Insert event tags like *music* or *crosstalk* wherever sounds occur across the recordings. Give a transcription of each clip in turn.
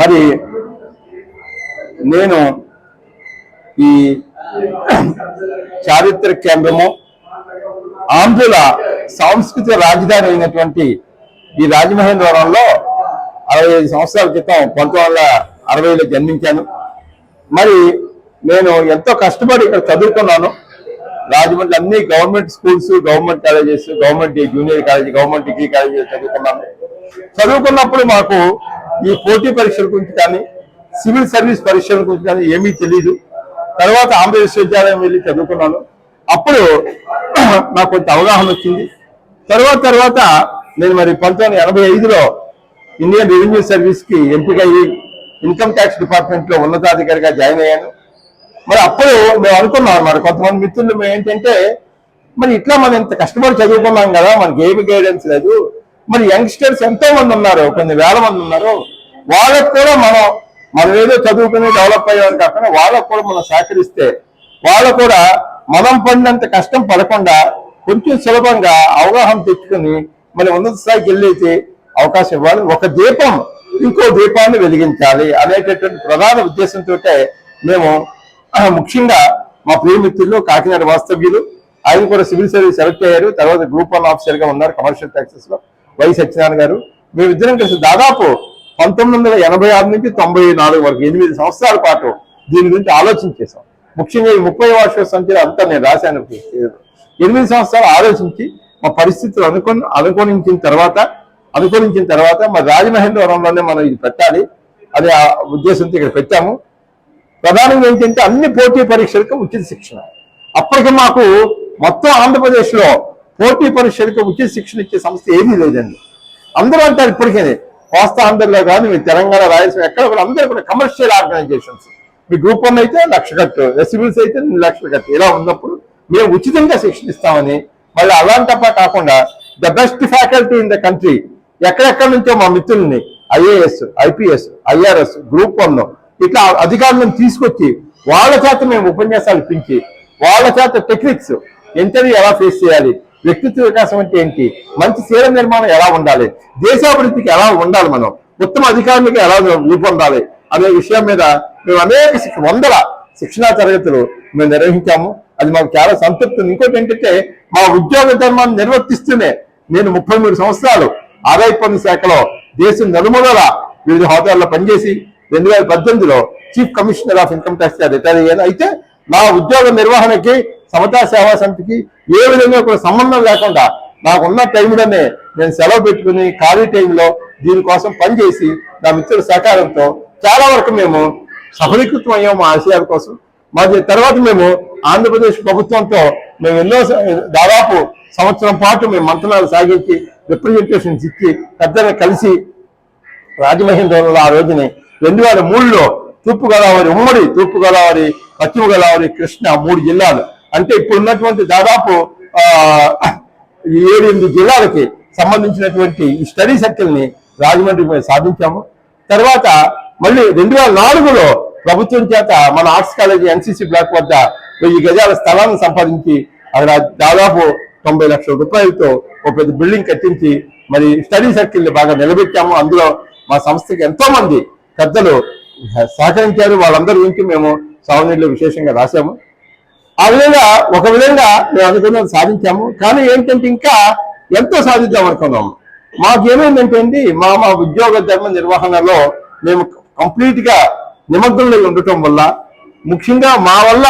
మరి నేను ఈ చారిత్రక కేంద్రము ఆంధ్రుల సాంస్కృతిక రాజధాని అయినటువంటి ఈ రాజమహేంద్రవరంలో అరవై ఐదు సంవత్సరాల క్రితం పంతొమ్మిది వందల అరవైలో జన్మించాను. మరి నేను ఎంతో కష్టపడి ఇక్కడ చదువుకున్నాను. రాజమండ్రి అన్ని government schools government colleges government junior college government degree colleges చదువుకున్నాను. చదువుకున్నప్పుడు మాకు ఈ పోటీ పరీక్షల గురించి కానీ సివిల్ సర్వీస్ పరీక్షల గురించి కానీ ఏమీ తెలియదు తర్వాత ఆంధ్ర విశ్వవిద్యాలయం వెళ్ళి చదువుకున్నాను. అప్పుడు *clears throat* నాకు కొంత అవగాహన వచ్చింది. తర్వాత తర్వాత నేను మరి పంతొమ్మిది ఎనభై ఐదులో ఇండియన్ రెవెన్యూ సర్వీస్కి ఎంపిక అయ్యి ఇన్కమ్ ట్యాక్స్ డిపార్ట్మెంట్లో ఉన్నతాధికారిగా జాయిన్ అయ్యాను. మరి అప్పుడు మేము అనుకున్నాం అన్నమాట కొంతమంది మిత్రులు మేము ఏంటంటే మరి ఇట్లా మనం ఇంత కష్టపడి చదువుకున్నాం కదా మనకి ఏమి గైడెన్స్ లేదు. మరి యంగ్స్టర్స్ ఎంతో మంది ఉన్నారు కొన్ని వేల మంది ఉన్నారు. వాళ్ళకు కూడా మనం మనం ఏదో చదువుకుని డెవలప్ అయ్యామని కాకుండా వాళ్ళకు కూడా మనం సహకరిస్తే వాళ్ళు కూడా మనం పడినంత కష్టం పడకుండా కొంచెం సులభంగా అవగాహన తెచ్చుకుని మరి ఉన్నత స్థాయికి వెళ్ళేసి అవకాశం ఇవ్వాలి. ఒక దీపం ఇంకో దీపాన్ని వెలిగించాలి అనేటటువంటి ప్రధాన ఉద్దేశంతో మేము ముఖ్యంగా మా ప్రియమిత్రులు కాకినాడ వాస్తవ్యులు ఆయన కూడా సివిల్ సర్వీస్ సెలెక్ట్ అయ్యారు. తర్వాత గ్రూప్ వన్ ఆఫీసర్గా ఉన్నారు కమర్షియల్ ట్యాక్సెస్లో వై సత్యనారాయణ గారు. మేమిద్దరం కలిసి దాదాపు పంతొమ్మిది వందల ఎనభై ఆరు నుంచి తొంభై నాలుగు వరకు ఎనిమిది సంవత్సరాల పాటు దీని గురించి ఆలోచన చేశాం. ముఖ్యంగా ఈ ముప్పై వార్షిక సంఖ్య అంతా నేను రాశాను. ఎనిమిది సంవత్సరాలు ఆలోచించి మా పరిస్థితులు అనుకొని అనుకోనించిన తర్వాత అనుకోనించిన తర్వాత మా రాజమహేంద్రవరంలోనే మనం ఇది పెట్టాలి. అనే ఆ ఉద్దేశంతో ఇక్కడ పెట్టాము. ప్రధానంగా ఏంటంటే అన్ని పోటీ పరీక్షలకు ఉచిత శిక్షణ. అప్పటికి మాకు మొత్తం ఆంధ్రప్రదేశ్లో పోటీ పరీక్షలకు ఉచిత శిక్షణ ఇచ్చే సంస్థ ఏమీ లేదండి. అందరూ అంటారు ఇప్పటికే కోస్తా ఆంధ్రలో కానీ మీ తెలంగాణ రాయలసీమ ఎక్కడ కూడా అందరూ కూడా కమర్షియల్ ఆర్గనైజేషన్స్ మీ గ్రూప్ వన్ అయితే లక్ష కట్టు సివిల్స్ అయితే రెండు లక్షలు కట్టు. ఇలా ఉన్నప్పుడు మేము ఉచితంగా శిక్షణ ఇస్తామని మళ్ళీ అలాంటప్ప కాకుండా the best faculty in the country ఎక్కడెక్కడి నుంచో మా మిత్రుల్ని IAS IPS IRS group one ఇట్లా అధికారులను తీసుకొచ్చి వాళ్ళ చేత మేము ఉపన్యాసాలు ఇప్పించి వాళ్ళ చేత టెక్నిక్స్ ఇంటర్వ్యూ ఎలా ఫేస్ చేయాలి వ్యక్తిత్వ వికాసం అంటే ఏంటి? మంచి శీల నిర్మాణం ఎలా ఉండాలి? దేశాభివృద్ధికి ఎలా ఉండాలి మనం? ఉత్తమ అధికారులకు ఎలా రూపొందాలి? అనే విషయం మీద మేము అనేక వందల శిక్షణా తరగతులు మేము నిర్వహించాము. అది మాకు చాలా సంతృప్తి. ఇంకోటి ఏంటంటే మా ఉద్యోగ ధర్మాన్ని నిర్వర్తిస్తూనే నేను ముప్పై మూడు సంవత్సరాలు ఆదాయ పన్ను శాఖలో దేశం నలుమూలల వివిధ హోదాల్లో పనిచేసి రెండు వేల పద్దెనిమిదిలో chief commissioner of income tax retire అయ్యాను. అయితే నా ఉద్యోగ నిర్వహణకి సమతా సేవా సమితికి ఏ విధంగా కూడా సంబంధం లేకుండా నాకున్న టైంలోనే నేను సెలవు పెట్టుకుని ఖాళీ టైంలో దీనికోసం పనిచేసి నా మిత్రుల సహకారంతో చాలా వరకు మేము సఫలీకృతం అయ్యాం మా ఆశయాల కోసం. మాది తర్వాత మేము ఆంధ్రప్రదేశ్ ప్రభుత్వంతో మేము ఎన్నో దాదాపు సంవత్సరం పాటు మేము మంత్రాలు సాగించి రిప్రజెంటేషన్స్ ఇచ్చి పెద్దగా కలిసి రాజమహేంద్రంలో ఆ రోజుని రెండు వేల మూడులో తూర్పుగోదావరి ఉమ్మడి తూర్పుగోదావరి పశ్చిమ గోదావరి కృష్ణ మూడు జిల్లాలు అంటే ఇప్పుడు ఉన్నటువంటి దాదాపు ఈ ఏడు ఎనిమిది జిల్లాలకి సంబంధించినటువంటి ఈ స్టడీ సర్కిల్ని రాజమండ్రి సాధించాము. తర్వాత మళ్ళీ రెండు వేల నాలుగులో ప్రభుత్వం చేత మన ఆర్ట్స్ కాలేజీ ఎన్సీసీ బ్లాక్ వద్ద వెయ్యి గజాల స్థలాన్ని సంపాదించి అక్కడ దాదాపు తొంభై లక్షల రూపాయలతో ఒక పెద్ద బిల్డింగ్ కట్టించి మరి స్టడీ సర్కిల్ని బాగా నిలబెట్టాము. అందులో మా సంస్థకి ఎంతో మంది పెద్దలు సహకరించారు. వాళ్ళందరి గురించి మేము సావనీళ్ళు విశేషంగా రాశాము. ఆ విధంగా ఒక విధంగా మేము అనుకున్నది సాధించాము. కానీ ఏంటంటే ఇంకా ఎంతో సాధిద్దాం అనుకున్నాము మాకేమైందంటే అండి మా మా ఉద్యోగ ధర్మ నిర్వహణలో మేము కంప్లీట్గా నిమగ్నంలో ఉండటం వల్ల ముఖ్యంగా మా వల్ల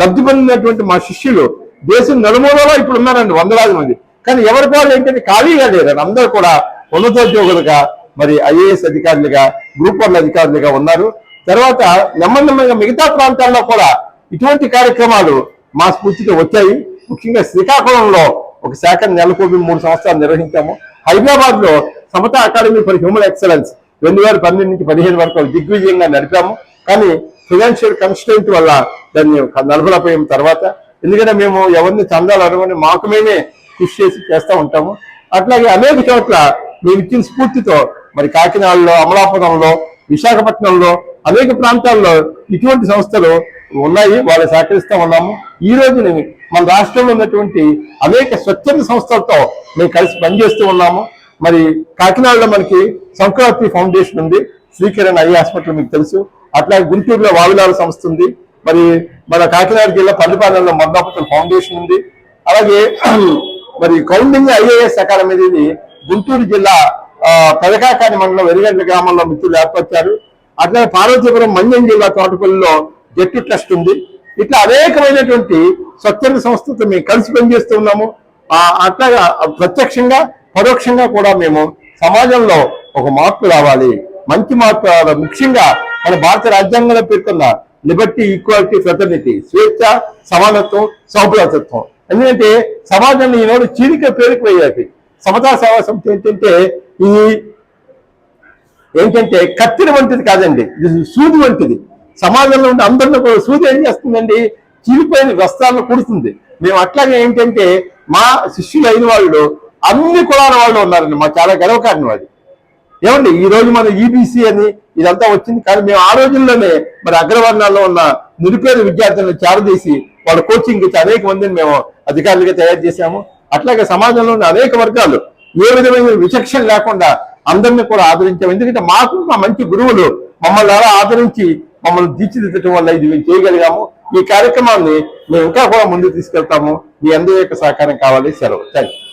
లబ్ధి పొందినటువంటి మా శిష్యులు దేశం నలుమూలలో ఇప్పుడు ఉన్నారండి వందలాది మంది. కానీ ఎవరి వాళ్ళు ఏంటంటే ఖాళీగా లేరు. అందరూ కూడా ఉన్నతోద్యోగులుగా మరి ఐఏఎస్ అధికారులుగా గ్రూప్ వన్ అధికారులుగా ఉన్నారు. తర్వాత నెమ్మది నెమ్మదిగా మిగతా ప్రాంతాల్లో కూడా ఇటువంటి కార్యక్రమాలు మా స్ఫూర్తితో వచ్చాయి. ముఖ్యంగా శ్రీకాకుళంలో ఒక శాఖను నెలకొల్పి మూడు సంవత్సరాలు నిర్వహించాము. హైదరాబాద్లో Samata academy for human excellence రెండు వేల పన్నెండు నుంచి పదిహేను వరకు దిగ్విజయంగా నడిపాము. కానీ ఫినాన్షియల్ కన్స్టెంట్ వల్ల దాన్ని నలభలపోయిన తర్వాత. ఎందుకంటే మేము ఎవరిని చందాలు అనుకుని మాకు మేమే కృషి చేసి చేస్తూ ఉంటాము. అట్లాగే అనేక చోట్ల మేము ఇచ్చిన స్ఫూర్తితో మరి కాకినాడలో అమలాపురంలో విశాఖపట్నంలో అనేక ప్రాంతాల్లో ఇటువంటి సంస్థలు ఉన్నాయి వాళ్ళు సహకరిస్తూ ఉన్నాము. ఈ రోజు మన రాష్ట్రంలో ఉన్నటువంటి అనేక స్వచ్ఛంద సంస్థలతో మేము కలిసి పనిచేస్తూ ఉన్నాము. మరి కాకినాడలో మనకి సంక్రాంతి ఫౌండేషన్ ఉంది. శ్రీకిరణ్ ఐ హాస్పిటల్ మీకు తెలుసు. అట్లాగే గుంటూరులో వావిలాల సంస్థ ఉంది. మరి మన కాకినాడ జిల్లా పల్లిపాలెంలో మద్దాపతుల ఫౌండేషన్ ఉంది. అలాగే *clears throat* మరి కౌండింగ్ ఐఏఎస్ అకాడమీ ఇది గుంటూరు జిల్లా పెదకాకాని మండలం వెరిగండ్ల గ్రామంలో మిత్రులు ఏర్పరిచారు. అట్లాగే పార్వతీపురం మంజం జిల్లా తోటపల్లిలో జట్టు ట్రస్ట్ ఉంది. ఇట్లా అనేకమైనటువంటి స్వచ్ఛంద సంస్థతో మేము కలిసి పనిచేస్తూ ఉన్నాము. ఆ, అట్లాగా ప్రత్యక్షంగా పరోక్షంగా కూడా మేము సమాజంలో ఒక మార్పు రావాలి. మంచి మార్పు రావాలి. ముఖ్యంగా మన భారత రాజ్యాంగంలో పేర్కొన్న లిబర్టీ ఈక్వాలిటీ ఫ్రెటర్నిటీ స్వేచ్ఛ సమానత్వం సౌభ్రతత్వం. ఎందుకంటే సమాజంలో ఈనాడు చీలిక పేరుకుపోయాయి సమతా సేవా సంస్థ ఏంటంటే ఈ ఏంటంటే కత్తిన వంటిది కాదండి. ఇది సూది వంటిది. సమాజంలో ఉండే అందరిలో కూడా సూది ఏం చేస్తుందండి? చీలిపోయిన వస్త్రాలను కుడుతుంది. మేము అట్లాగే ఏంటంటే మా శిష్యులు అయిన వాళ్ళు అన్ని కులాల వాళ్ళు ఉన్నారండి. మా చాలా గర్వకారణం అది. ఏమండి ఈ రోజు మన ఈబీసీ అని ఇదంతా వచ్చింది. కానీ మేము ఆ రోజుల్లోనే మరి అగ్రవర్ణాల్లో ఉన్న నిరుపేద విద్యార్థులను చేరదీసి వాళ్ళ కోచింగ్ ఇచ్చి అనేక మందిని మేము అధికారులుగా తయారు చేశాము. అట్లాగే సమాజంలో ఉన్న అనేక వర్గాలు ఏ విధమైన విచక్షణ లేకుండా అందరినీ కూడా ఆదరించాము. ఎందుకంటే మాకు మా మంచి గురువులు మమ్మల్ని అలా ఆదరించి మమ్మల్ని తీర్చిదిద్దటం వల్ల ఇది మేము చేయగలిగాము. ఈ కార్యక్రమాన్ని మేము ఇంకా కూడా ముందుకు తీసుకెళ్తాము. మీ అందరి యొక్క సహకారం కావాలి. సెలవు. Thank you